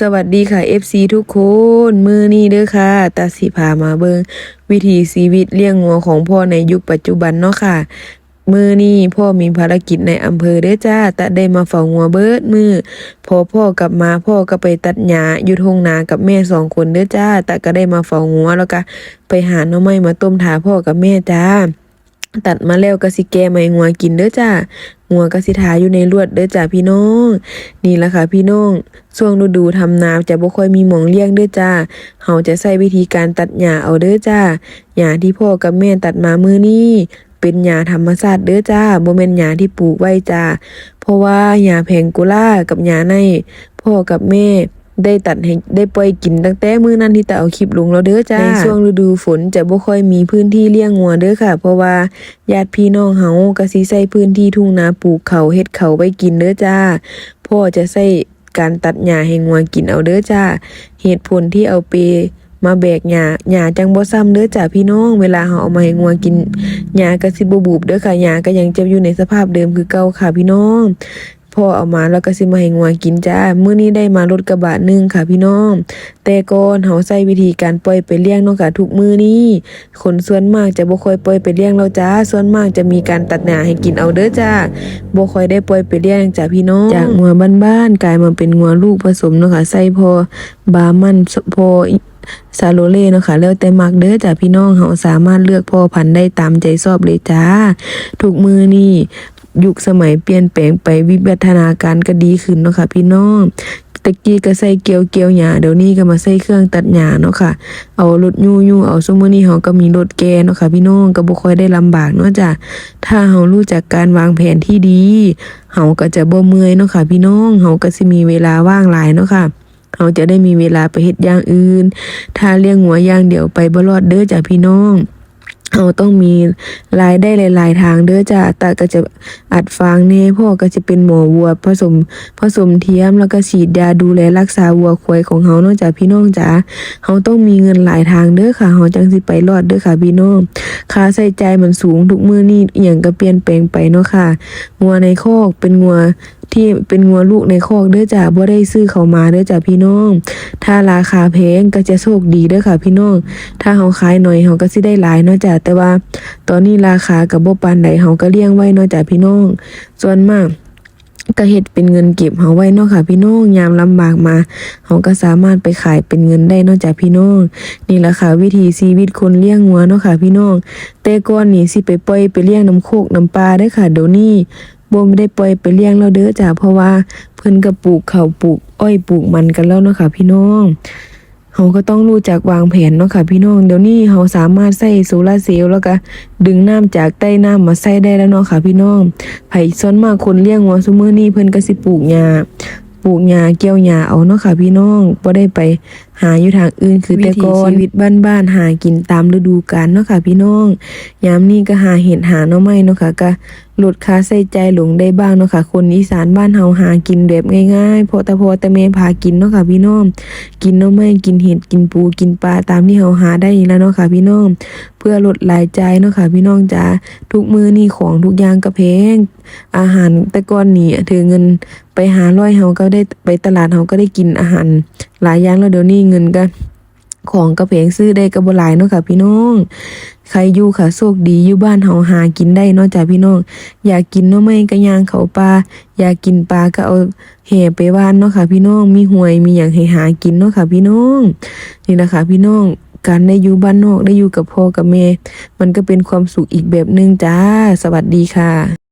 สวัสดีค่ะ FC ทุกคน มือนี้เด้อค่ะตาสิพามาเบิงวิถีชีวิตเลี้ยงงัวของพ่อในยุคปัจจุบันเนาะค่ะ มือนี้พ่อมีภารกิจในอำเภอเด้อจ้าตะได้มาเฝ้างัวเบิดมือพอพ่อกลับมาพ่อก็ไปตัดหญ้าอยู่ทุ่งนากับแม่สองคนเด้อจ้าตะก็ได้มาเฝ้างัวแล้วก็ไปหาหน่อไม้มาต้มถาพ่อกับแม่จ้า ตัดมาแล้วก็สิแกไม่งัวกินเด้อจ้างัวก็สิทาอยู่ในลวดเด้อจ้าพี่น้อง นี่ละค่ะพี่น้องช่วงฤดูทำนาจะบ่ค่อยมีหมองเลี้ยงเด้อจ้าเฮาจะใช้วิธีการตัดหญ้าเอาเด้อจ้าหญ้าที่พ่อกับแม่ตัดมามื้อนี้เป็นหญ้าธรรมชาติเด้อจ้าบ่แม่นหญ้าที่ปลูกไว้จ้าเพราะว่าหญ้าแพงโกล่ากับหญ้าในพ่อกับแม่ ได้ตัดให้ได้ปล่อยกินตั้งแต่มื้อนั้นที่ตาเอาคลิปลงแล้วเด้อจ้าในช่วงฤดูฝนจะบ่ค่อยมีพื้นที่เลี้ยงงัวเด้อค่ะ เพราะว่าญาติพี่น้องเฮาก็สิใช้พื้นที่ทุ่งนาปลูกเขาเฮ็ดเขาไว้กินเด้อจ้าพ่อจะใช้การตัดหญ้าให้งัวกินเอาเด้อจ้าเหตุผลที่เอาไปมาแบกหญ้าหญ้าจังบ่ซ้ำเด้อจ้าพี่น้อง เวลาเฮาเอามาให้งัวกินหญ้าก็สิบ่บูบเด้อค่ะหญ้าก็ยังจะอยู่ในสภาพเดิมคือเก่าค่ะพี่น้อง พ่อเอามาแล้วก็สิมาให้งัวกินจ้ามื้อนี้ได้มารถกระบะหนึงค่ะพี่น้อง แต่ก่อนเฮาใช้วิธีการปล่อยไปเลี้ยงเนาะค่ะทุกมื้อนี้คนส่วนมากจะบ่ค่อยปล่อยไปเลี้ยงแล้วจ้า ส่วนมากจะมีการตัดหญ้าให้กินเอาเด้อจ้าบ่ค่อยได้ปล่อยไปเลี้ยงจ้าพี่น้อง จากงัวบ้านๆกลายมาเป็นงัวลูกผสมเนาะค่ะใส่พอบามันพอซาโลเล่เนาะค่ะแล้วแต่มักเด้อจ้าพี่น้องเฮาสามารถเลือกพ่อพันธุ์ได้ตามใจชอบเลยจ้า ทุกมือนี้ ยุคสมัยเปลี่ยนแปลงไปวิวัฒนาการก็ดีขึ้นเนาะค่ะพี่น้องตะกี้ก็ใส่เกียวเกียวหญ้าเดี๋ยวนี้ก็มาใส่เครื่องตัดหญ้าเนาะค่ะ เอารถยูยูเอาซุมื้อนี้เฮาก็มีรถแกเนาะค่ะพี่น้องก็บ่ค่อยได้ลำบากเนาะจ้ะถ้าเฮารู้จักการวางแผนที่ดีเฮาก็จะบ่เมื่อยเนาะค่ะพี่น้องเฮาก็สิมีเวลาว่างหลายเนาะค่ะเฮาจะได้มีเวลาไปเฮ็ดอย่างอื่น ถ้าเลี้ยงหัวอย่างเดียวไปบ่รอดเด้อจ้ะพี่น้อง เราต้องมีรายได้หลาย ๆ ทางเด้อจ้ะตาก็จะอัดฟางเน่พ่อก็จะเป็นหมอวัวผสมผสมเทียมแล้วก็ฉีดยาดูแลรักษาวัวควายของเฮานาะจ้ะพี่น้องจ๋าเฮาต้องมีเงินหลายทางเด้อค่ะเฮาจังสิไปรอดเด้อค่ะพี่น้องค่าใช้จ่ายมันสูงทุกมื้อนี้อีหยังก็เปลี่ยนแปลงไปเนาะค่ะงัวในคอกเป็นงัว ที่เป็นงัวลูกในคอกเด้อจ้ะบ่ได้ซื้อเขามาเด้อจ้ะพี่น้อง ถ้าราคาแพงก็จะโชคดีเด้อค่ะพี่น้อง ถ้าเฮาขายหน่อยเฮาก็สิได้หลายเนาะจ้ะแต่ว่า ตอนนี้ราคาก็บ่ปานใดเฮาก็เลี้ยงไว้เนาะจ้ะพี่น้อง ส่วนมากก็เฮ็ดเป็นเงินเก็บเฮาไว้เนาะค่ะพี่น้องยามลำบากมาเฮาก็สามารถไปขายเป็นเงินได้นาะจ้ะพี่น้องนี่แหละค่ะวิถีชีวิตคนเลี้ยงงัวเนาะค่ะพี่น้องแต่ก่อนนี่สิไปปล่อยไปเลี้ยงน้ำโคกน้ำปลาได้ค่ะเดี๋ยวนี้ บ่ไม่ได้ปล่อยไปเลี้ยงเราเด้อจ้ะเพราะว่าเพิ่นก็ปลูกเขาปลูก อ้อยปลูกมันกันแล้วเนาะค่ะ พี่น้องเราก็ต้องรู้จักวางแผนเนาะค่ะพี่น้อง เดี๋ยวนี้เราสามารถใส่โซลาเซลล์แล้วก็ดึงน้ำจากใต้น้ำมาใส่ได้แล้วเนาะค่ะพี่น้องไผซ้อนมากคนเลี้ยงวัวซุมื้อนี้เพิ่นก็สิปลูกหญ้า ปลูกหญ้าเกี่ยวหญ้าเอาเนาะค่ะพี่น้องบ่ได้ไปหาอยู่ทางอื่นคือแต่ก่อนชีวิตบ้านๆหากินตามฤดูกาลเนาะค่ะพี่น้องยามนี้ก็หาเห็ดหาหน่อไม้เนาะค่ะก็ลดค่าใช้จ่ายลงได้บ้างเนาะค่ะ คนอีสานบ้านเฮาหากินแบบง่ายๆพอแต่พอแต่แม่พากินเนาะค่ะพี่น้องกินหน่อไม้กินเห็ดกินปูกินปลาตามที่เฮาหาได้นี่แล้วเนาะค่ะพี่น้องเพื่อลดรายจ่ายเนาะค่ะพี่น้องจ้าทุกมื้อนี่ของทุกอย่างก็แพง อาหารแต่ก่อนนี่ถือเงินไปหาร้อยเฮาก็ได้ไปตลาดเฮาก็ได้กินอาหาร หลายอย่างแล้วเดี๋ยวนี้เงินก็ของกระเพงซื้อได้ก็บ่หลายเนาะค่ะพี่น้อง ใครอยู่ค่ะโชคดีอยู่บ้านเฮาหากินได้นาะจ้ะพี่น้อง อยากกินหน่อไม้ก็ย่างเขาปลาอยากกินปลาก็เอาแห่ไปว่านเนาะค่ะพี่น้องมีหวยมีหยังให้หากินเนาะค่ะพี่น้องนี่แหละคะพี่น้องการได้อยู่บ้านนอกได้อยู่กับพ่อกับแม่ มันก็เป็นความสุขอีกแบบหนึงจ้า สวัสดีค่ะ